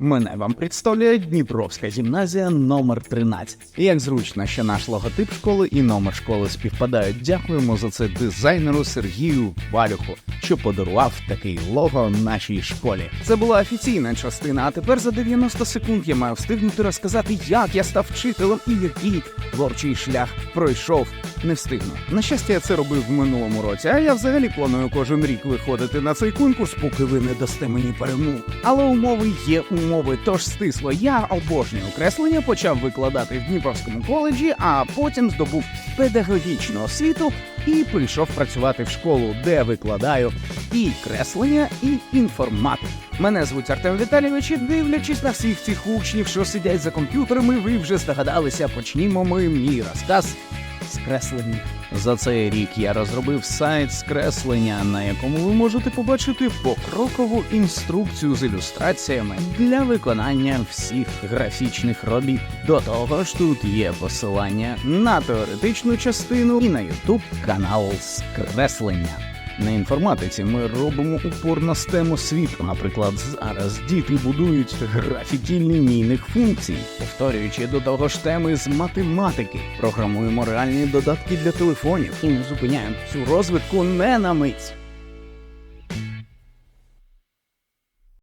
Мене вам представляє Дніпровська гімназія номер 13. І Як зручно, що наш логотип школи і номер школи співпадають. Дякуємо за це дизайнеру Сергію Валюху, що подарував такий лого нашій школі. Це була офіційна частина. А тепер за 90 секунд я маю встигнути розказати, як я став вчителем і який творчий шлях пройшов. Не встигну. На щастя, я це робив в минулому році, а я взагалі планую кожен рік виходити на цей конкурс, поки ви не дасте мені перемогу. Але умови є умови, тож стисло. Я обожнюю креслення, почав викладати в Дніпровському коледжі, а потім здобув педагогічну освіту і прийшов працювати в школу, де викладаю і креслення, і інформатику. Мене звуть Артем Віталійович, і дивлячись на всіх цих учнів, що сидять за комп'ютерами, ви вже здогадалися, почнімо ми мій розказ з креслення. За цей рік я розробив сайт з креслення, на якому ви можете побачити покрокову інструкцію з ілюстраціями для виконання всіх графічних робіт. До того ж, тут є посилання на теоретичну частину і на YouTube канал з. На інформатиці ми робимо упор на стему світу. Наприклад, зараз діти будують графіки лінійних функцій, повторюючи до того ж теми з математики, програмуємо реальні додатки для телефонів і не зупиняємо цю розвитку не на мить.